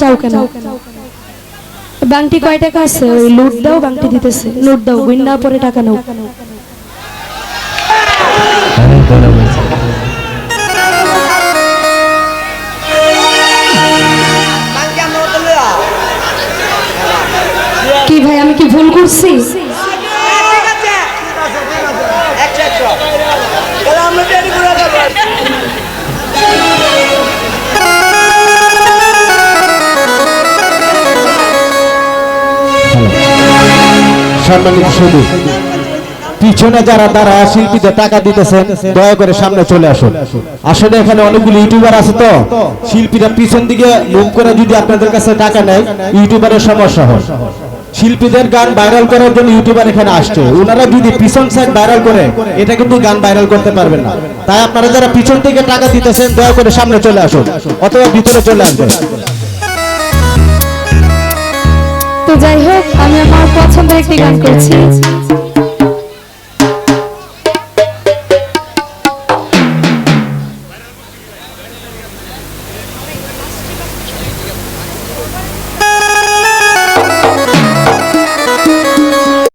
চাও কেন? বাংটি কয় টাকা আছে? ওই লুট দাও, বাংটি দিতেছে। লুট দাও পরে টাকা নাও। কি ভাই, আমি কি ভুল করছি? সম্মানিত শুধু। পিছনে যারা তারা শিল্পীদের টাকা দিতেছেন, দয়া করে সামনে চলে আসুন। আসলে এখানে অনেকগুলো ইউটিউবার আছে তো। শিল্পীরা পিছন দিকে মুখ করে যদি আপনাদের কাছে টাকা নেয়, ইউটিউবারের সমস্যা হয়। শিল্পীদের গান ভাইরাল করার জন্য ইউটিউবার এখানে আসছে। ওনারা যদি পিছন সাইড ভাইরাল করে, এটা কিন্তু গান ভাইরাল করতে পারবেন না। তাই আপনারা যারা পিছন থেকে টাকা দিতেছেন, দয়া করে সামনে চলে আসুন। অথবা ভিতরে চলে আসবেন। যাই হোক আমি আমার পছন্দের একটি গান করছি।